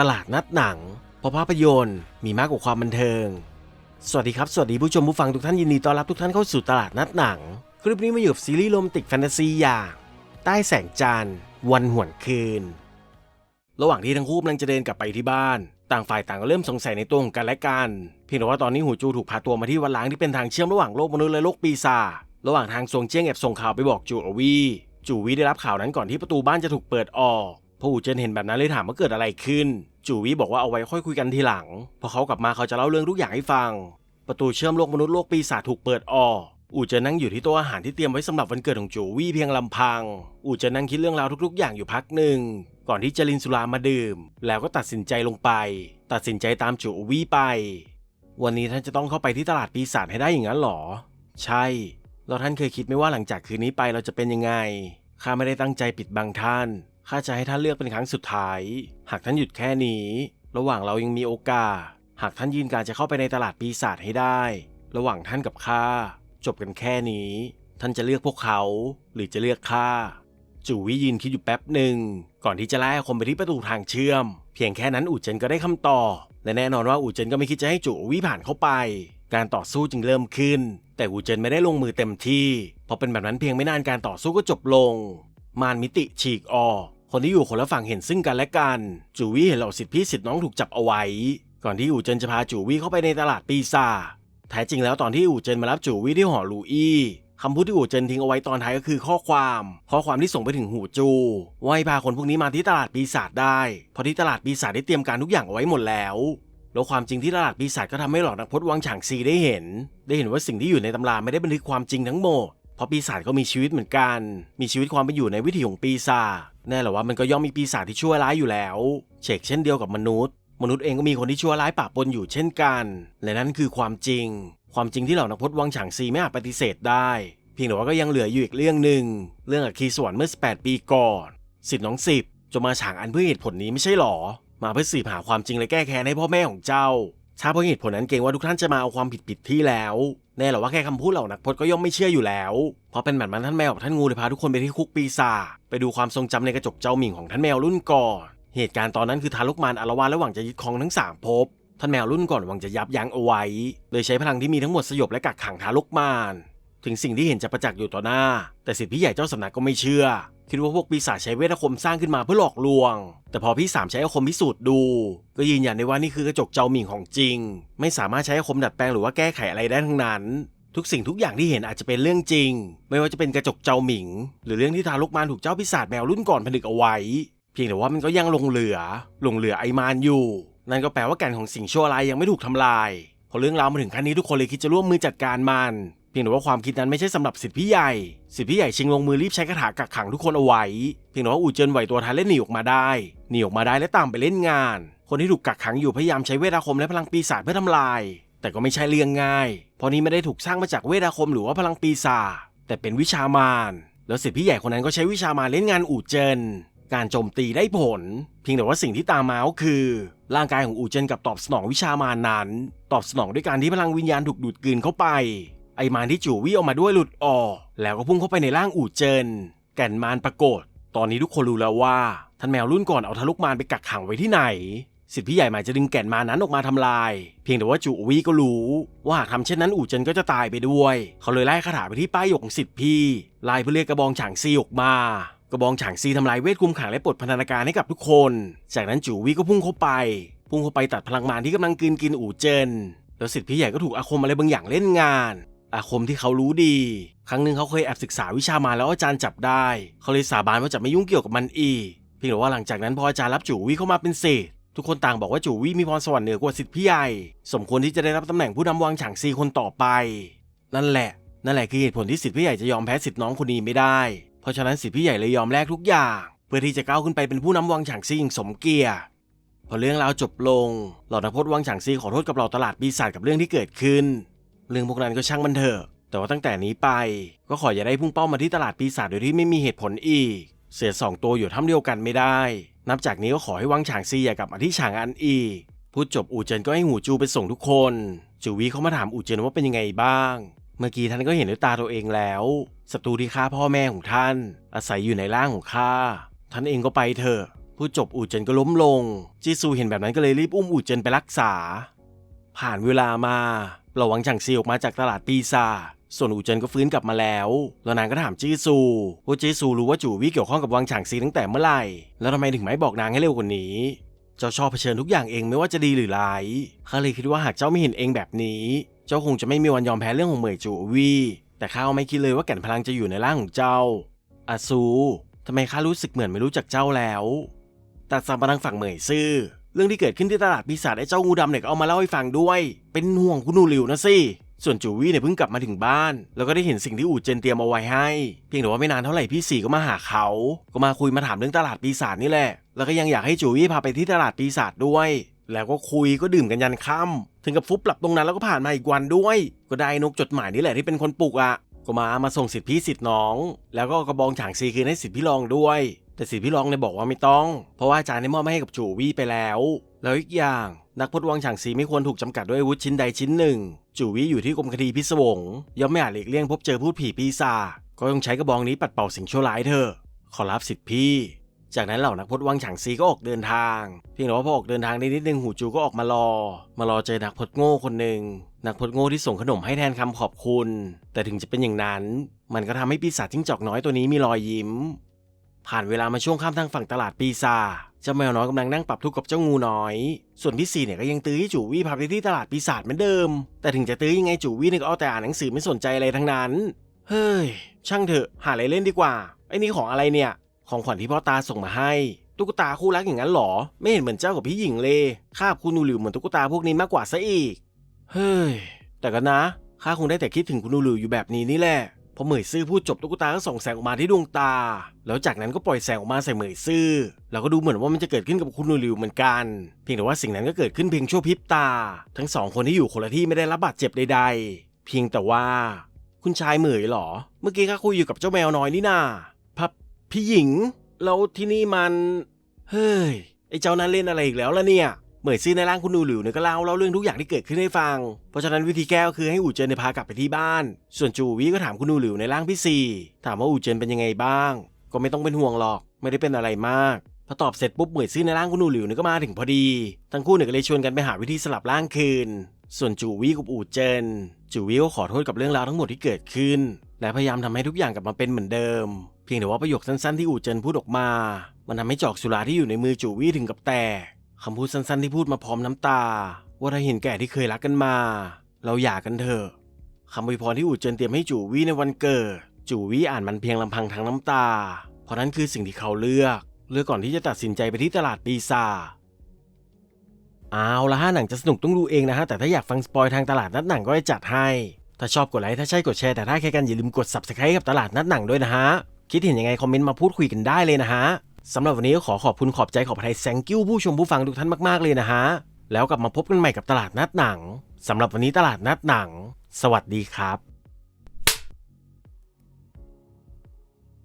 ตลาดนัดหนังเพราะภาพยนตร์มีมากกว่าความบันเทิง สวัสดีครับ สวัสดีผู้ชมผู้ฟังทุกท่านยินดีต้อนรับทุกท่านเข้าสู่ตลาดนัดหนัง คลิปนี้มาอยู่กับซีรีส์โรแมนติกแฟนตาซีอย่างใต้แสงจันทร์วันหวนคืน ระหว่างที่ทั้งคู่กำลังจะเดินกลับไปที่บ้าน ต่างฝ่ายต่างก็เริ่มสงสัยในตัวของกันและกันเพียงแต่ว่าตอนนี้หูจูถูกพาตัวมาที่วัดล้างที่เป็นทางเชื่อมระหว่างโลกมนุษย์และโลกปีศาจระหว่างทางทรงเจี้ยงแอบส่งข่าวไปบอกจูอวีจูวีได้รับข่าวนั้นก่อนที่ประตูบ้านจะถูกเปิดออก พออูเจนเห็นแบบนั้นเลยถามว่าเกิดอะไรขึ้น จูวีบอกว่าเอาไว้ค่อยคุยกันทีหลัง พอเขากลับมาเขาจะเล่าเรื่องทุกอย่างให้ฟัง ประตูเชื่อมโลกมนุษย์โลกปีศาจถูกเปิดออก อูเจนนั่งอยู่ที่โต๊ะอาหารที่เตรียมไว้สำหรับวันเกิดของจูวี่เพียงลำพัง อูเจนนั่งคิดเรื่องราวทุก ๆ อย่างอยู่พักหนึ่ง ก่อนที่จะลินสุรามาดื่ม แล้วก็ตัดสินใจลงไป ตัดสินใจตามจูวี่ไป วันนี้ท่านจะต้องเข้าไปที่ตลาดปีศาจให้ได้อย่างนั้นหรอ ใช่ แล้วท่านเคยคิดไหมว่าหลังจากคืนนี้ไปเราจะเป็นยังไงข้าไม่ได้ตั้งใจปิดบังท่าน ข้าจะให้ท่านเลือกเป็นครั้งสุดท้าย หากท่านหยุดแค่นี้ ระหว่างเรายังมีโอกาส หากท่านยืนการจะเข้าไปในตลาดปีศาจให้ได้ ระหว่างท่านกับข้าจบกันแค่นี้ ท่านจะเลือกพวกเขา หรือจะเลือกข้าจูวิยืนคิดอยู่แป๊บหนึ่ง ก่อนที่จะไล่คมไปที่ประตูทางเชื่อม เพียงแค่นั้นอู่เจินก็ได้คำตอบและแน่นอนว่าอู่เจินก็ไม่คิดจะให้จูวิผ่านเข้าไป การต่อสู้จึงเริ่มขึ้น แต่อู่เจินไม่ได้ลงมือเต็มที่เพราะเป็นแบบนั้นเพียงไม่นานการต่อสู้ก็จบลง มารมิติฉีกออก คนที่อยู่คนละฝั่งเห็นซึ่งกันและกัน จูวี่เห็นเหล่าสิทธิพี่สิทธิน้องถูกจับเอาไว้ ก่อนที่อู่เจินจะพาจูวี่เข้าไปในตลาดปีศาจแท้จริงแล้วตอนที่อู่เจินมารับจูวี่ที่หอลูอี้คำพูดที่อู่เจินทิ้งเอาไว้ตอนท้ายก็คือข้อความ ข้อความที่ส่งไปถึงหูจูว่าให้พาคนพวกนี้มาที่ตลาดปีศาจได้ เพราะที่ตลาดปีศาจได้เตรียมการทุกอย่างเอาไว้หมดแล้วแล้วความจริงที่ตลาดปีศาจก็ทำให้หลอกนักพจน์วังฉางซีได้เห็น ได้เห็นว่าสิ่งที่อยู่ในตำราไม่ได้บันทึกความจริงทั้งหมดเพราะปีศาจก็มีชีวิตเหมือนกัน มีชีวิตความเป็นอยู่ในวิถีของปีศาจ แน่แหละว่ามันก็ย่อมมีปีศาจที่ชั่วร้ายอยู่แล้ว เชกเช่นเดียวกับมนุษย์ มนุษย์เองก็มีคนที่ชั่วร้ายปะปนอยู่เช่นกัน และนั่นคือความจริง ความจริงที่เหล่านักพจน์วังฉางซีไม่อาจปฏิเสธได้ เพียงแต่ว่าก็ยังเหลืออยู่อีกเรื่องหนึ่ง เรื่องอัคคีสวรรค์เมื่อ 18 ปีก่อนสิทธิ์น้องสิบจะมาฉางอันเพื่อเหตุผลนี้ไม่ใช่หรอ มาเพื่อสืบหาความจริงและแก้แค้นให้พ่อแม่ของเจ้าถ้าเพราะเหตุผลนั้นเกรงว่าทุกท่านจะมาเอาความผิดผิดที่แล้ว แน่หรอว่าแค่คำพูดเหล่านักพจน์ก็ย่อมไม่เชื่ออยู่แล้ว เพราะเป็นแบบนั้นท่านแมวกับท่านงูเลยพาทุกคนไปที่คุกปีศาจไปดูความทรงจำในกระจกเจ้าหมิ่งของท่านแมวรุ่นก่อนเหตุการณ์ตอนนั้นคือทารุกมารอารวาสระหว่างจะยึดครองทั้งสามภพท่านแมวรุ่นก่อนหวังจะยับยั้งเอาไว้เลยใช้พลังที่มีทั้งหมดสยบและกักขังทารุกมารถึงสิ่งที่เห็นจะประจักษ์อยู่ต่อหน้า แต่สิทธิพี่ใหญ่เจ้าสำนักก็ไม่เชื่อ คิดว่าพวกปีศาจใช้เวทอาคมสร้างขึ้นมาเพื่อหลอกลวง แต่พอพี่สามใช้อาคมพิสูจน์ดู ก็ยืนยันได้ว่านี่คือกระจกเจ้าหมิงของจริง ไม่สามารถใช้อาคมดัดแปลงหรือว่าแก้ไขอะไรได้ทั้งนั้น ทุกสิ่งทุกอย่างที่เห็นอาจจะเป็นเรื่องจริง ไม่ว่าจะเป็นกระจกเจ้าหมิง หรือเรื่องที่ทารกมารถูกเจ้าปีศาจแมวรุ่นก่อนผนึกเอาไว้ เพียงแต่ว่ามันก็ยังลงเหลือลงเหลือไอมานอยู่ นั่นก็แปลว่าแก่นของสิ่งชั่วร้ายยังไม่ถูกทำลายพอเรื่องราวมาถึงขั้นนี้ทุกคนเลยคิดจะร่วมมือจัดการมัน พียงแต่ว่าความคิดนั้นไม่ใช่สำหรับสิทธิพี่ใหญ่ สิทธิพี่ใหญ่ชิงลงมือรีบใช้คาถากักขังทุกคนเอาไว้ เพียงแต่ว่าอูเจินไหวตัวทันและหนีออกมาได้ หนีออกมาได้และตามไปเล่นงาน คนที่ถูกกักขังอยู่พยายามใช้เวทอาคมและพลังปีศาจเพื่อทำลาย แต่ก็ไม่ใช่เรื่องง่าย เพราะนี้ไม่ได้ถูกสร้างมาจากเวทอาคมหรือว่าพลังปีศาจ แต่เป็นวิชามาร แล้วสิทธิพี่ใหญ่คนนั้นก็ใช้วิชามารเล่นงานอูเจิน การโจมตีได้ผล เพียงแต่ว่าสิ่งที่ตามมาก็คือ ร่างกายของอูเจินกับตอบสนองวิชามารนั้น ตอบสนองด้วยการที่พลังวิญญาณถูกดูดกลืนเข้าไป ไอมารที่จู่วี่ออกมาด้วยหลุดออก แล้วก็พุ่งเข้าไปในร่างอูเจิน แก่นมารปรากฏ ตอนนี้ทุกคนรู้แล้วว่าท่านแมวรุ่นก่อนเอาทะลุกมารไปกักขังไว้ที่ไหน สิทธิพี่ใหญ่หมายจะดึงแก่นมานั้นออกมาทำลาย เพียงแต่ว่าจูวี่ก็รู้ว่าหากทำเช่นนั้นอู่เจินก็จะตายไปด้วย เขาเลยไล่คาถาไปที่ป้ายหยกของสิทธิพี่ไล่เพื่อเรียกกระบองฉางซีออกมากระบองฉางซีทำลายเวทคุมขังและปลดพันธนาการให้กับทุกคน จากนั้นจูวีก็พุ่งเข้าไป พุ่งเข้าไปตัดพลังมารที่กำลังกลืนกินอู่เจินแล้วสิทธิพี่ใหญ่ก็ถูกอาคมอะไรบางอย่างเล่นงาน อาคมที่เขารู้ดี ครั้งหนึ่งเขาเคยแอบศึกษาวิชามาแล้วอาจารย์จับได้ เขาเลยสาบานว่าจะไม่ยุ่งเกี่ยวกับมันอีก เพียงแต่ว่าหลังจากนั้นพออาจารย์รับจูวี่เข้ามาเป็นเศษทุกคนต่างบอกว่าจูวี่มีพรสวรรค์เหนือกว่าสิทธิพี่ใหญ่ สมควรที่จะได้รับตำแหน่งผู้นำวังฉางซีคนต่อไป นั่นแหละ นั่นแหละคือเหตุผลที่สิทธิพี่ใหญ่จะยอมแพ้สิทธิน้องคนนี้ไม่ได้ เพราะฉะนั้นสิทธิพี่ใหญ่เลยยอมแลกทุกอย่าง เพื่อที่จะก้าวขึ้นไปเป็นผู้นำวังฉางซีอย่างสมเกียรติพอเรื่องราวจบลง เหล่านักพจน์วังฉางซีขอโทษกับเหล่าตลาดปีศาจกับเรื่องที่เกิดขึ้น เรื่องพวกนั้นก็ช่างมันเถอะ แต่ว่าตั้งแต่นี้ไป ก็ขออย่าได้พุ่งเป้ามาที่ตลาดปีศาจโดยที่ไม่มีเหตุผลอีก เสือสองตัวอยู่ถ้ำเดียวกันไม่ได้ นับจากนี้ก็ขอให้วังฉางซีอย่ากลับมาที่ฉางอันอีกพูดจบอูเจินก็ให้หูจูไปส่งทุกคน จูวีเขามาถามอูเจินว่าเป็นยังไงบ้าง เมื่อกี้ท่านก็เห็นด้วยตาตัวเองแล้วศัตรูที่ฆ่าพ่อแม่ของท่าน อาศัยอยู่ในร่างของข้าท่านเองก็ไปเถอะพูดจบอูเจินก็ล้มลง จีซูเห็นแบบนั้นก็เลยรีบอุ้มอูเจินไปรักษา ผ่านเวลามาเราหวังฉางซีออกมาจากตลาดปีศาส่วนอูเจินก็ฟื้นกลับมาแล้ว แล้วนางก็ถามจีซูว่าจีซูรู้ว่าจู่วี่เกี่ยวข้องกับวังฉางซีตั้งแต่เมื่อไหร่ แล้วทำไมถึงไม่บอกนางให้เร็วกว่านี้ เจ้าชอบเผชิญทุกอย่างเองไม่ว่าจะดีหรือร้ายข้าเลยคิดว่าหากเจ้าไม่เห็นเองแบบนี้ เจ้าคงจะไม่มีวันยอมแพ้เรื่องของเหมยจูวี่แต่ข้าไม่คิดเลยว่าแก่นพลังจะอยู่ในร่างของเจ้าอาซูทำไมข้ารู้สึกเหมือนไม่รู้จักเจ้าแล้วตัดสัมปทางฝั่งเหมยซื่อ เรื่องที่เกิดขึ้นที่ตลาดปีศาจไอ้เจ้างูดำเนี่ยก็เอามาเล่าให้ฟังด้วย เป็นห่วงคุณนูริวนะสิส่วนจูวี่เนี่ยเพิ่งกลับมาถึงบ้าน แล้วก็ได้เห็นสิ่งที่อู่เจนเตรียมเอาไว้ให้ เพียงแต่ว่าไม่นานเท่าไหร่พี่สี่ก็มาหาเขา ก็มาคุยมาถามเรื่องตลาดปีศาจนี่แหละ แล้วก็ยังอยากให้จูวี่พาไปที่ตลาดปีศาจด้วย แล้วก็คุยก็ดื่มกันยันค่ำถึงกับฟุบหลับตรงนั้นแล้วก็ผ่านมาอีกวันด้วย ก็ได้นกจดหมายนี่แหละที่เป็นคนปลุกอะก็มามาส่งสิทธิพี่สิทธิน้อง แล้วก็กระบองฉางซีคืนให้สิทธิพี่รองด้วย แต่สิทธิพี่รองเนี่ยบอกว่าไม่ต้อง เพราะว่าอาจารย์ได้มอบให้กับจูวี่ไปแล้ว แล้วอีกอย่างนักพจน์วังฉางซีไม่ควรถูกจำกัดด้วยอาวุธชิ้นใดชิ้นหนึ่ง จูวี่อยู่ที่กรมคดีพิศวงย่อมไม่อาจหลีกเลี่ยงพบเจอพูดผีปีศาจก็ต้องใช้กระบองนี้ปัดเป่าสิ่งชั่วร้ายเถอขอรับสิทธิพี่ จากนั้นเหล่านักพจน์วังฉางซีก็ออกเดินทาง เพียงแต่ว่าพอออกเดินทางได้นิดนึงหูจูก็ออกมารอ มารอเจอนักพจน์โง่คนหนึ่งนักพจน์โง่ที่ส่งขนมให้แทนคำขอบคุณ แต่ถึงจะเป็นอย่างนั้น มันก็ทำให้ปีศาจจิ้งจอกน้อยตัวนี้มีรอยยิ้ม ผ่านเวลามาช่วงข้ามทางฝั่งตลาดปีศาเจ้าแมวน้อยกำลังนั่งปรับทุกข์กับเจ้างูน้อย ส่วนพี่สี่เนี่ยก็ยังตื้อให้จูวี่พาไปที่ตลาดปีศาจเหมือนเดิม แต่ถึงจะตื้อยังไงจูวี่เนี่ยก็เอาแต่อ่านหนังสือไม่สนใจอะไรทั้งนั้น เฮ้ย ช่างเถอะหาอะไรเล่นดีกว่า ไอ้นี่ของอะไรเนี่ย ของขวัญที่พ่อตาส่งมาให้ ตุ๊กตาคู่รักอย่างนั้นหรอ ไม่เห็นเหมือนเจ้ากับพี่หญิงเลยข้าบคุณนูหลิวเหมือนตุ๊กตาพวกนี้มากกว่าซะอีก เฮ้ย แต่ก็นะข้าคงได้แต่คิดถึงคุณนูหลิวอยู่แบบนี้นี่แหละ พอเหมยซื่อพูดจบตุ๊กตาก็ส่องแสงออกมาที่ดวงตา แล้วจากนั้นก็ปล่อยแสงออกมาใส่เหมยซื่อ แล้วก็ดูเหมือนว่ามันจะเกิดขึ้นกับคุณนูริวเหมือนกัน เพียงแต่ว่าสิ่งนั้นก็เกิดขึ้นเพียงชั่วพริบตา ทั้งสองคนที่อยู่คนละที่ไม่ได้รับบาดเจ็บใดๆ เพียงแต่ว่า คุณชายเหมยเหรอ เมื่อกี้ข้าคุยอยู่กับเจ้าแมวน้อยนี่นาพับพี่หญิง แล้วที่นี่มัน เฮ้ย ไอเจ้านั้นเล่นอะไรอีกแล้วล่ะเนี่ย เหมยซื่อในร่างคุณนูหลิวเนี่ยก็เล่าเล่าเรื่องทุกอย่างที่เกิดขึ้นให้ฟัง เพราะฉะนั้นวิธีแก้ก็คือให้อู่เจินเนี่ยพากลับไปที่บ้าน ส่วนจูวี่ก็ถามคุณนูหลิวในร่างพี่ซีถามว่าอู่เจินเป็นยังไงบ้าง ก็ไม่ต้องเป็นห่วงหรอก ไม่ได้เป็นอะไรมากพอตอบเสร็จปุ๊บเหมยซื่อในร่างคุณนูหลิวเนี่ยก็มาถึงพอดี ทั้งคู่เนี่ยก็เลยชวนกันไปหาวิธีสลับร่างคืน ส่วนจูวี่กับอู่เจินจูวี่ก็ขอโทษกับเรื่องราวทั้งหมดที่เกิดขึ้น และพยายามทำให้ทุกอย่างกลับมาเป็นเหมือนเดิม เพียงแต่ว่าประโยคสั้นๆที่อู่เจนพูดออกมา มันทำให้จอกสุราที่อยู่ในมือจูวี่ถึงกับแตก คำพูดสั้นๆที่พูดมาพร้อมน้ำตา ว่าถ้าเห็นแก่ที่เคยรักกันมา เราหย่ากันเถอะคำอวยพรที่อู่เจินเตรียมให้จู่วี่ในวันเกิด จู่วี่อ่านมันเพียงลำพังทางน้ำตา เพราะนั้นคือสิ่งที่เขาเลือก เลือกก่อนที่จะตัดสินใจไปที่ตลาดปีศาจเอาละฮะหนังจะสนุกต้องดูเองนะฮะแต่ถ้าอยากฟังสปอยทางตลาดนัดหนังก็จะจัดให้ถ้าชอบกดไลค์ถ้าใช่กดแชร์แต่ถ้าใครกันอย่าลืมกด subscribe กับตลาดนัดหนังด้วยนะฮะคิดเห็นยังไงคอมเมนต์มาพูดคุยกันได้เลยนะฮะ สำหรับวันนี้ก็ขอขอบคุณขอบใจขอบไทยแซงกิ้วผู้ชมผู้ฟังทุกท่านมาก ๆ เลยนะฮะ แล้วกลับมาพบกันใหม่กับตลาดนัดหนังสำหรับวันนี้ตลาดนัดหนัง สวัสดีครับ